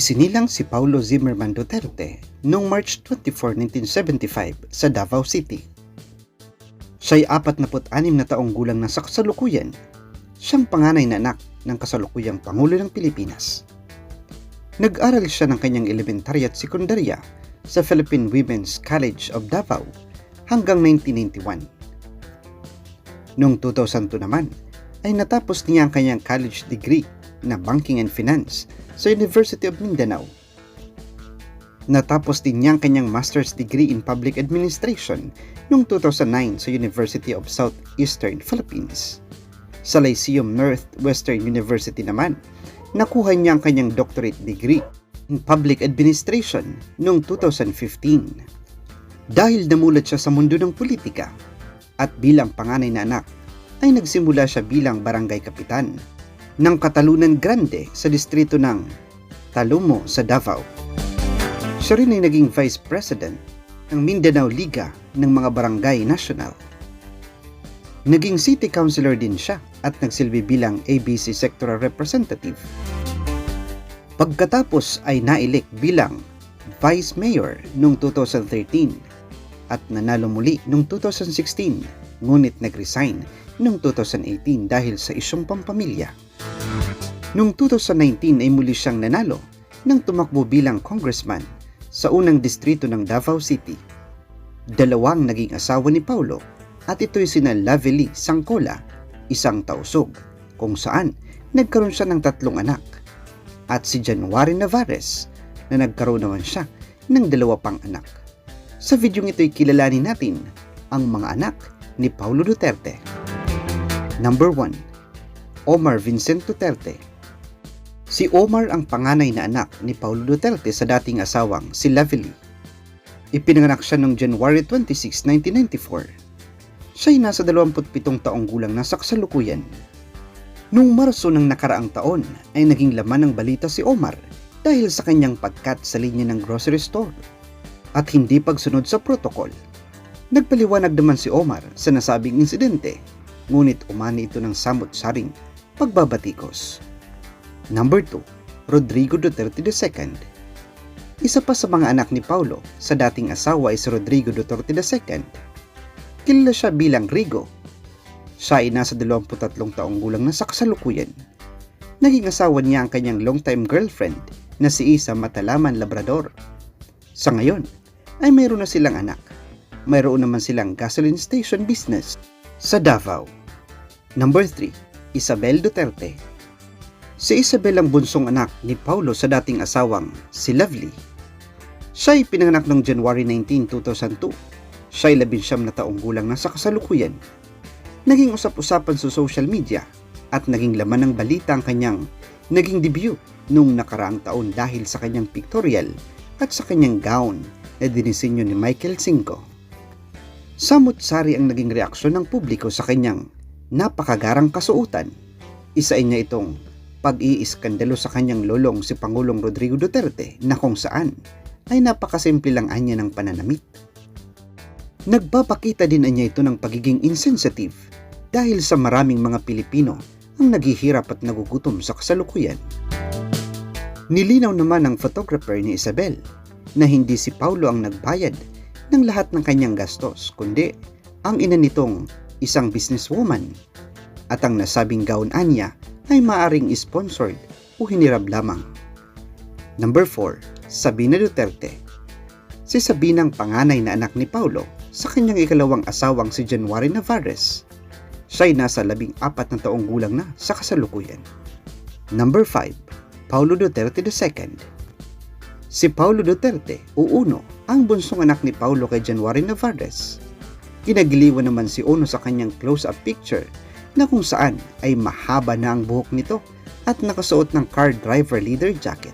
Isinilang si Paulo Zimmerman Duterte noong March 24, 1975 sa Davao City. Siya'y 46 na taong gulang na sa kasalukuyan. Siyang panganay na anak ng kasalukuyang Pangulo ng Pilipinas. Nag-aral siya ng kanyang elementarya at sekundarya sa Philippine Women's College of Davao hanggang 1991. Noong 2002 naman, ay natapos niya ang kanyang college degree na Banking and Finance sa University of Mindanao. Natapos din niya ang kanyang master's degree in public administration noong 2009 sa University of Southeastern Philippines. Sa Lyceum Northwestern University naman, nakuha niya ang kanyang doctorate degree in public administration noong 2015. Dahil namulat siya sa mundo ng politika at bilang panganay na anak, ay nagsimula siya bilang barangay kapitan ng Katalunan Grande sa distrito ng Talomo sa Davao. Siya rin ay naging Vice President ng Mindanao Liga ng mga Barangay National. Naging City Councilor din siya at nagsilbi bilang ABC Sectoral Representative. Pagkatapos ay nailek bilang Vice Mayor noong 2013 at nanalo muli noong 2016 ngunit nag-resign noong 2018 dahil sa isyong pampamilya. Noong 2019 ay muli siyang nanalo nang tumakbo bilang congressman sa unang distrito ng Davao City. Dalawang naging asawa ni Paulo at ito'y sina Lavely Sangcola, isang tausog, kung saan nagkaroon siya ng tatlong anak, at si January Navarez na nagkaroon naman siya ng dalawa pang anak. Sa videong ito'y kilalanin natin ang mga anak ni Paulo Duterte. Number 1. Omar Vincent Duterte Si Omar ang panganay na anak ni Paulo Duterte sa dating asawang si Lavely. Ipinanganak siya noong January 26, 1994. Siya'y nasa 27 taong gulang na sa kasalukuyan. Noong Marso ng nakaraang taon ay naging laman ng balita si Omar dahil sa kanyang pagkat sa linya ng grocery store at hindi pagsunod sa protocol. Nagpaliwanag naman si Omar sa nasabing insidente ngunit umani ito ng samot-saring pagbabatikos. Number 2, Rodrigo Duterte II. Isa pa sa mga anak ni Paulo sa dating asawa ay si Rodrigo Duterte II. Kilala siya bilang Rigo. Siya ay nasa 23 taong gulang na sa kasalukuyan. Naging asawa niya ang kanyang longtime girlfriend na si Isa Matalaman Labrador. Sa ngayon, ay mayroon na silang anak. Mayroon naman silang gasoline station business sa Davao. Number 3, Isabel Duterte. Si Isabel ang bunsong anak ni Paulo sa dating asawang si Lovely. Siya ay pinanganak noong January 19, 2002. Siya ay labinsyam na taong gulang na sa kasalukuyan. Naging usap-usapan sa social media at naging laman ng balita ang kanyang naging debut noong nakaraang taon dahil sa kanyang pictorial at sa kanyang gown na dinisenyo ni Michael Cinco. Samot-sari ang naging reaksyon ng publiko sa kanyang napakagarang kasuotan. Isa niya itong pag-iiskandalo sa kanyang lolong si Pangulong Rodrigo Duterte na kung saan ay napakasimple lang anya ng pananamit. Nagpapakita din anya ito ng pagiging insensitive dahil sa maraming mga Pilipino ang naghihirap at nagugutom sa kasalukuyan. Nilinaw naman ng photographer ni Isabel na hindi si Paulo ang nagbayad ng lahat ng kanyang gastos kundi ang ina nitong isang businesswoman at ang nasabing gown anya ay maaring sponsored o hinirab lamang. Number 4. Sabina Duterte Si Sabina ang panganay na anak ni Paulo sa kanyang ikalawang asawang si January Navarez. Siya ay nasa labing apat na taong gulang na sa kasalukuyan. Number 5. Paulo Duterte II Si Paulo Duterte o Uno ang bunsong anak ni Paulo kay January Navarez. Kinagiliwan naman si Uno sa kanyang close-up picture na kung saan ay mahaba na ang buhok nito at nakasuot ng car driver leader jacket.